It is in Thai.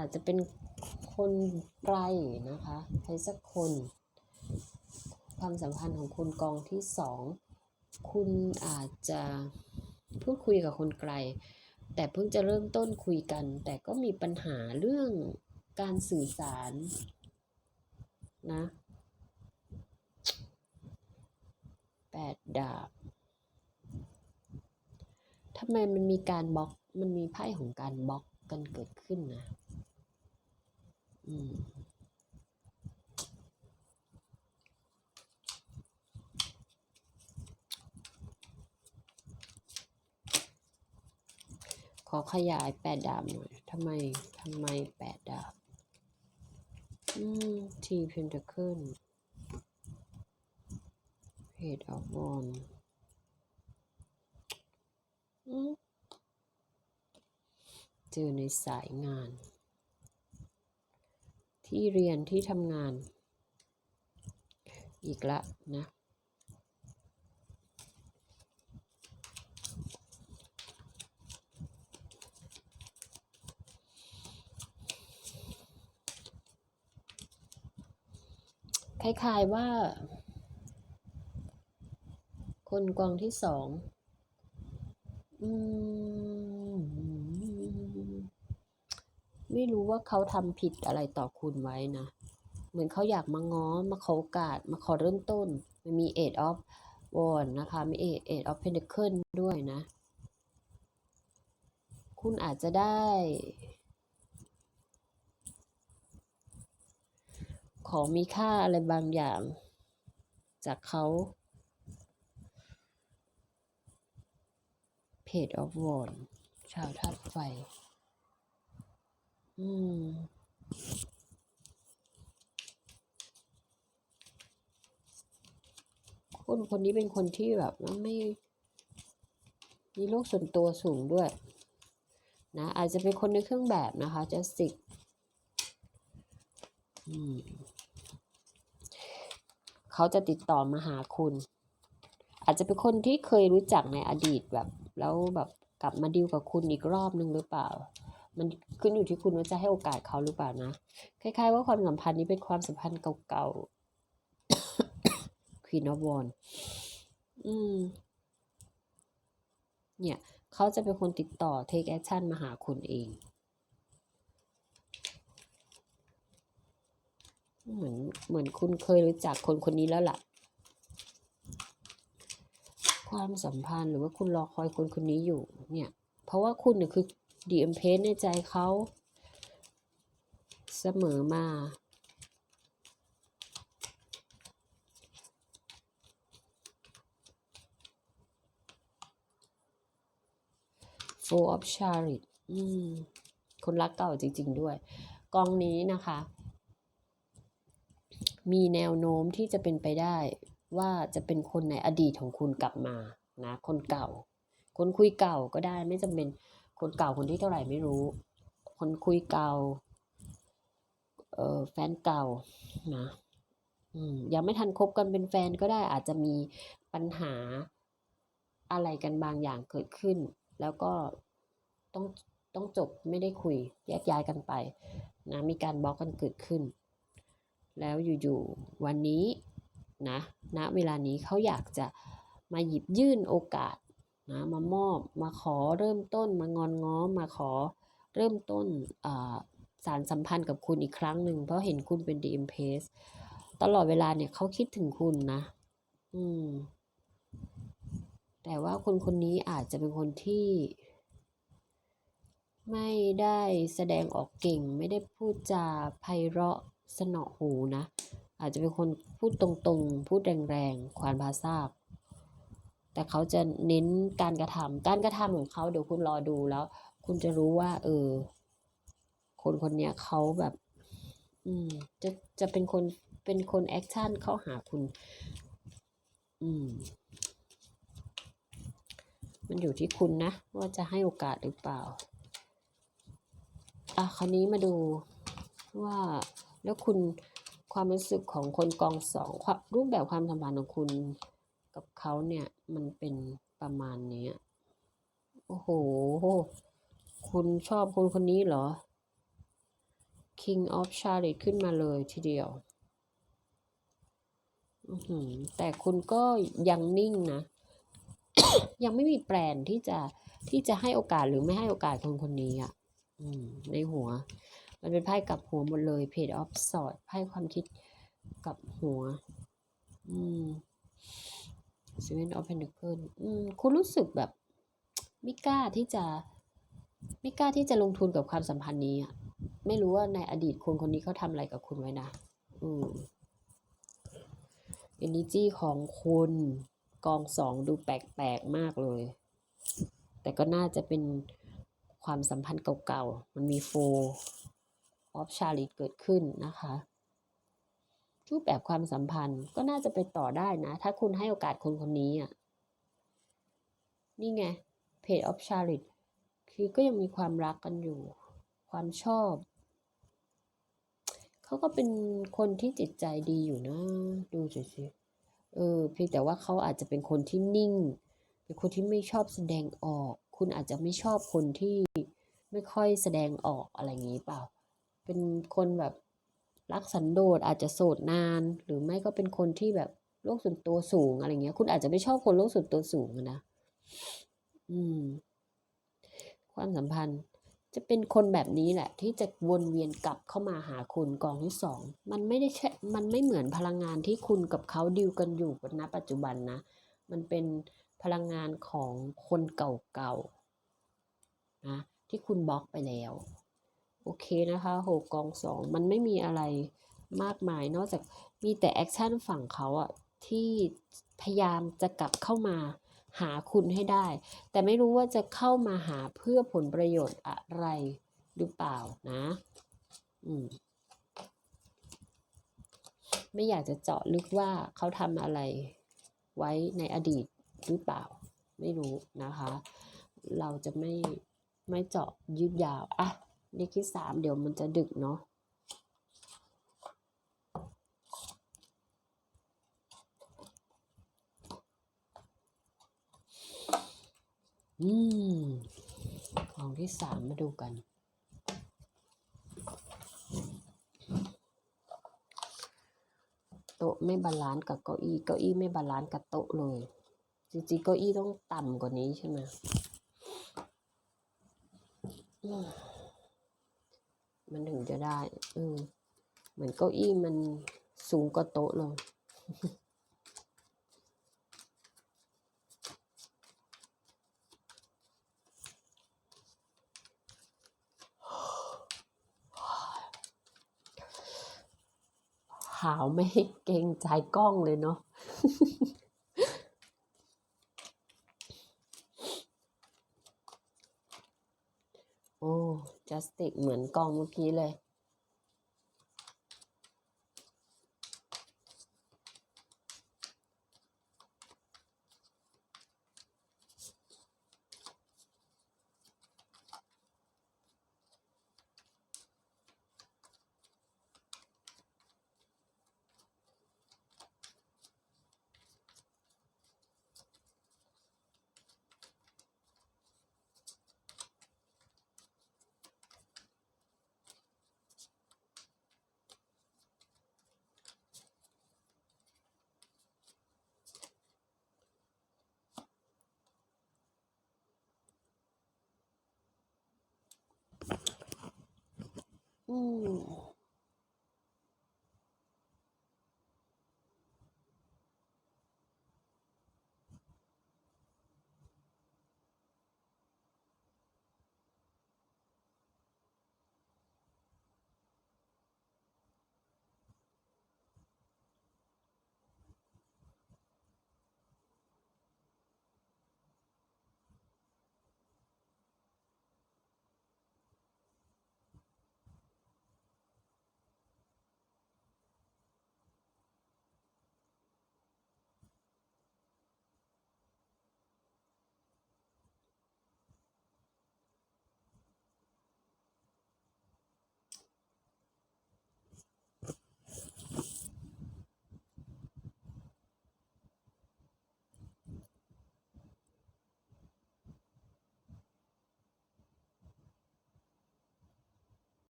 อาจจะเป็นคนไกลนะคะใครสักคน ความสัมพันธ์ของคุณกองที่สองคุณอาจจะพูดคุยกับคนไกล แต่เพิ่งจะเริ่มต้นคุยกัน แต่ก็มีปัญหาเรื่องการสื่อสารนะแปดดาบทำไมมันมีการบล็อก มันมีไพ่ของการบล็อกกันเกิดขึ้นนะ ขอขยายแปดดาบหน่อยทำไมทำไมแปดดาบ อืม ทีเพนทาเคิลเพจออฟวอนอืมเจอในสายงาน ที่เรียนที่ทำงาน อีกละนะคล้ายๆว่า คนกองที่สอง อืม ไม่รู้ว่าเขาทำผิดอะไรต่อคุณไว้นะ เหมือนเขาอยากมาง้อ มาขอโอกาส มาขอเริ่มต้น มันมี Eight of Wands นะคะ มี Eight of Pentacles ด้วยนะ คุณอาจจะได้ ของมีค่าอะไรบางอย่าง จากเขา Page of Wands ชาวธาตุไฟ อืมคนคนนี้เป็นคนที่แบบว่าไม่มีโลกส่วนตัวสูงด้วย นะ อาจจะเป็นคนในเครื่องแบบนะคะจัสติกเขาจะติดต่อมาหาคุณ อาจจะเป็นคนที่เคยรู้จักในอดีตแบบ แล้วแบบกลับมาดีลกับคุณอีกรอบนึงหรือเปล่า มันขึ้นอยู่ที่คุณว่าจะให้โอกาสเขาหรือเปล่านะ คล้าย ๆ ว่าความสัมพันธ์นี้เป็นความสัมพันธ์เก่าๆ Queen of Wands อืม เนี่ย เขาจะเป็นคนติดต่อ take action มาหาคุณเอง เหมือนเหมือนคุณเคยรู้จักคนคนนี้แล้วล่ะ ความสัมพันธ์หรือว่าคุณรอคอยคนคนนี้อยู่ เนี่ย เพราะว่าคุณเนี่ยคือ ดีเอ็มเพในใจเขาเสมอมา Four of Chariot อืมคนรักเก่าจริง ๆ ด้วย กองนี้นะคะ มีแนวโน้มที่จะเป็นไปได้ว่าจะเป็นคนในอดีตของคุณกลับมานะ คนเก่า คนคุยเก่าก็ได้ไม่จำเป็น คนเก่าคนที่เท่าไหร่ไม่รู้ คนคุยเก่า เออแฟนเก่านะยังไม่ทันคบกันเป็นแฟนก็ได้อาจจะมีปัญหาอะไรกันบางอย่างเกิดขึ้น แล้วก็ต้องต้องจบไม่ได้คุยแยกย้ายกันไปนะมีการบล็อกกันเกิดขึ้น แล้วอยู่ๆวันนี้นะณนะเวลานี้เขาอยากจะมาหยิบยื่นโอกาส นะมามอบมาขอเริ่มต้นมางอนง้อมาขอเริ่มต้นสารสัมพันธ์กับคุณอีกครั้งหนึ่งเพราะเห็นคุณเป็นดีเอ็มเพสตลอดเวลาเนี่ยเขาคิดถึงคุณนะ อืม แต่ว่าคนคนนี้อาจจะเป็นคนที่ ไม่ได้แสดงออกเก่ง ไม่ได้พูดจาไพเราะสนอหูนะ อาจจะเป็นคนพูดตรงๆ พูดแรงๆ ควานภาษาบ แต่เขาจะเน้นการกระทำการกระทำของเขาเดี๋ยวคุณรอดูแล้ว คุณจะรู้ว่า เออ คนคนเนี้ยเขาแบบ อืม จะจะเป็นคนเป็นคนแอคชั่นเข้าหาคุณ อืม มันอยู่ที่คุณนะ ว่าจะให้โอกาสหรือเปล่า อะคราวนี้มาดูว่าแล้วคุณความรู้สึกของคนกองสองรูปแบบความสัมพันธ์ของคุณ กับเขาเนี่ยมันเป็นประมาณนี้โอ้โห คุณชอบคนคนนี้เหรอ King of Chariot ขึ้นมาเลยทีเดียวอื้อหือแต่คุณก็ยังนิ่งนะ ยังไม่มีแปลนที่จะที่จะให้โอกาสหรือไม่ให้โอกาสคนคนนี้อะอืมในหัว มันเป็นไพ่กับหัวหมดเลย Page of Swords ไพ่ความคิดกับหัว อืม Seven of Pentacles อืมคุณรู้สึกแบบไม่กล้าที่จะไม่กล้าที่จะลงทุนกับความสัมพันธ์นี้อะไม่รู้ว่าในอดีตคนคนนี้เขาทำอะไรกับคุณไว้นะ อืม energy ของคุณกองสองดูแปลกๆมากเลย แต่ก็น่าจะเป็นความสัมพันธ์เก่าๆ มันมีโฟออฟชาลิตเกิดขึ้นนะคะ รูปแบบความสัมพันธ์ก็น่าจะไปต่อได้นะ ถ้าคุณให้โอกาสคนคนนี้อะนี่ไงเพจออฟชาลิตคือก็ยังมีความรักกันอยู่ ความชอบ เขาก็เป็นคนที่จิตใจดีอยู่นะ ดูสิสิเออเพียงแต่ว่าเขาอาจจะเป็นคนที่นิ่ง เป็นคนที่ไม่ชอบแสดงออก คุณอาจจะไม่ชอบคนที่ไม่ค่อยแสดงออกอะไรอย่างนี้เปล่า เป็นคนแบบ รักสันโดษอาจจะโสดนาน หรือไม่ก็เป็นคนที่แบบโลกส่วนตัวสูงอะไรเงี้ย คุณอาจจะไม่ชอบคนโลกส่วนตัวสูงนะอืม ความสัมพันธ์จะเป็นคนแบบนี้แหละ ที่จะวนเวียนกลับเข้ามาหาคุณกองที่สองมันไม่ได้ใช่มันไม่เหมือนพลังงานที่คุณกับเขาดิวกันอยู่ณปัจจุบันนะ มันเป็นพลังงานของคนเก่าๆนะที่คุณบล็อกไปแล้ว อเคนะคะหกกองสองมันไม่มีอะไรมากมาย นอกจากมีแต่แอคชั่นฝั่งเขาอะที่พยายามจะกลับเข้ามาหาคุณให้ได้ แต่ไม่รู้ว่าจะเข้ามาหาเพื่อผลประโยชน์อะไรหรือเปล่านะอืมไม่อยากจะเจาะลึกว่าเขาทำอะไรไว้ในอดีตหรือเปล่า ไม่รู้นะคะ เราจะไม่ไม่เจาะยืดยาวอะ เลขที่สามเดี๋ยวมันจะดึกเนาะอืม ของที่สามมาดูกัน โต๊ะไม่บาลานซ์กับเก้าอี้ เก้าอี้ไม่บาลานซ์กับโต๊ะเลย จริงๆ เก้าอี้ต้องต่ำกว่านี้ใช่ไหม มันถึงจะได้เออเหมือนเก้าอี้มันสูงกว่าโต๊ะเลยหาวไม่ให้เกรงใจกล้องเลยเนาะ โอ้ จัสติกเหมือนกองเมื่อกี้เลย 嗯。